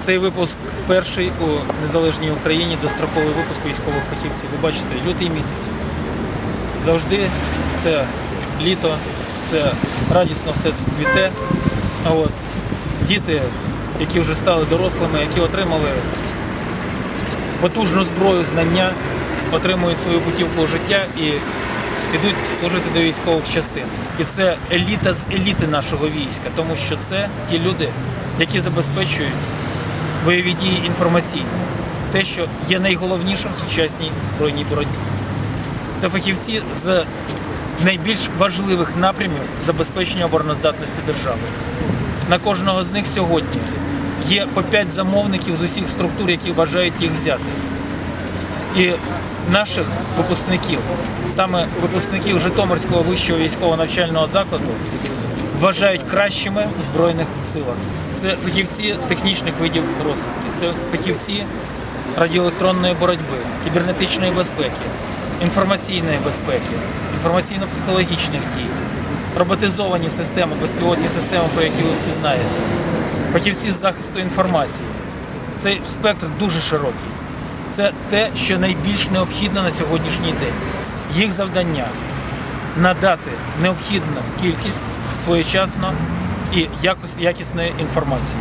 Цей випуск перший у незалежній Україні достроковий випуск військових фахівців. Ви бачите, лютий місяць. Завжди це літо, це радісно все цвіте. А от діти, які вже стали дорослими, які отримали потужну зброю, знання, отримують свою путівку життя і йдуть служити до військових частин. І це еліта з еліти нашого війська, тому що це ті люди, які забезпечують бойові дії інформаційно. Те, що є найголовнішим в сучасній збройній боротьбі. Це фахівці з найбільш важливих напрямів забезпечення обороноздатності держави. На кожного з них сьогодні є по 5 замовників з усіх структур, які бажають їх взяти. І наших випускників, саме випускників Житомирського вищого військового навчального закладу, вважають кращими в Збройних силах. Це фахівці технічних видів розвитку, це фахівці радіоелектронної боротьби, кібернетичної безпеки, інформаційної безпеки, інформаційно-психологічних дій, роботизовані системи, безпілотні системи, про які ви всі знаєте, фахівці з захисту інформації. Цей спектр дуже широкий. Це те, що найбільш необхідно на сьогоднішній день. Їх завдання надати необхідну кількість своєчасно і якось- якісної інформації.